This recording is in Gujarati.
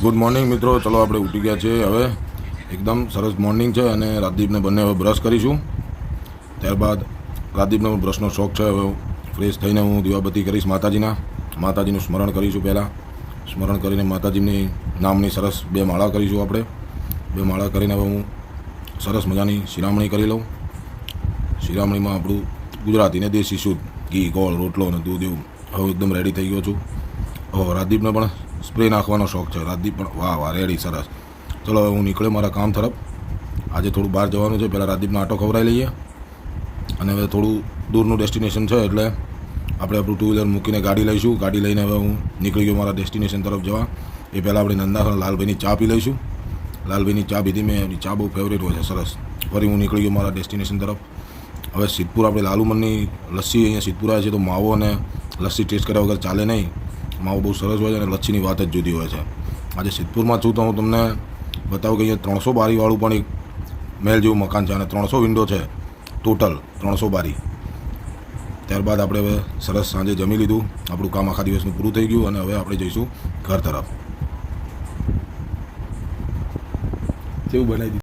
ગુડ મોર્નિંગ મિત્રો. ચલો આપણે ઉઠી ગયા છે હવે. એકદમ સરસ મોર્નિંગ છે અને રાજદીપને બંને હવે બ્રશ કરીશું. ત્યારબાદ રાજદીપને પણ બ્રશનો શોખ છે. હવે ફ્રેશ થઈને હું દીવાબત્તી કરીશ માતાજીના. માતાજીનું સ્મરણ કરીશું પહેલાં. સ્મરણ કરીને માતાજીની નામની સરસ બે માળા કરીશું આપણે. બે માળા કરીને હવે હું સરસ મજાની શિરામણી કરી લઉં. શિરામણીમાં આપણું ગુજરાતી ને દેશી શુદ્ધ ઘી, ગોળ, રોટલો અને દૂધ એવું. હવે એકદમ રેડી થઈ ગયો છું. હવે રાજદીપને પણ સ્પ્રે નાખવાનો શોખ છે. રાજદીપ પણ, વાહ વાહ રેડી સરસ. ચલો, હવે હું નીકળ્યો મારા કામ તરફ. આજે થોડું બહાર જવાનું છે. પહેલાં રાજદીપનો આટો ખવડાવી લઈએ. અને હવે થોડું દૂરનું ડેસ્ટિનેશન છે એટલે આપણે આપણું ટુ વ્હીલર મૂકીને ગાડી લઈશું. ગાડી લઈને હવે હું નીકળી ગયો મારા ડેસ્ટિનેશન તરફ જવા. એ પહેલાં આપણે નંદાસણ લાલભાઈની ચા પી લઈશું. લાલભાઈની ચા પીધી મેં. એની ચા બહુ ફેવરેટ હોય છે. સરસ. ફરી હું નીકળી ગયો મારા ડેસ્ટિનેશન તરફ. હવે સિદ્ધપુર આપણે લાલુમનની લસ્સી અહીંયા સિદ્ધપુર આવે છે. તો માવો અને લસ્સી ટેસ્ટ કર્યા વગર ચાલે નહીં. માવો બહુ સરસ હોય છે અને લચ્છીની વાત જ જુદી હોય છે. આજે સિદ્ધપુરમાં છું તો હું તમને બતાવું કે અહીંયા ત્રણસો બારીવાળું પણ એક મહેલ જેવું મકાન છે અને ત્રણસો વિન્ડો છે ટોટલ ત્રણસો બારી. ત્યારબાદ આપણે હવે સરસ સાંજે જમી લીધું. આપણું કામ આખા દિવસનું પૂરું થઈ ગયું અને હવે આપણે જઈશું ઘર તરફ. કેવું બનાવી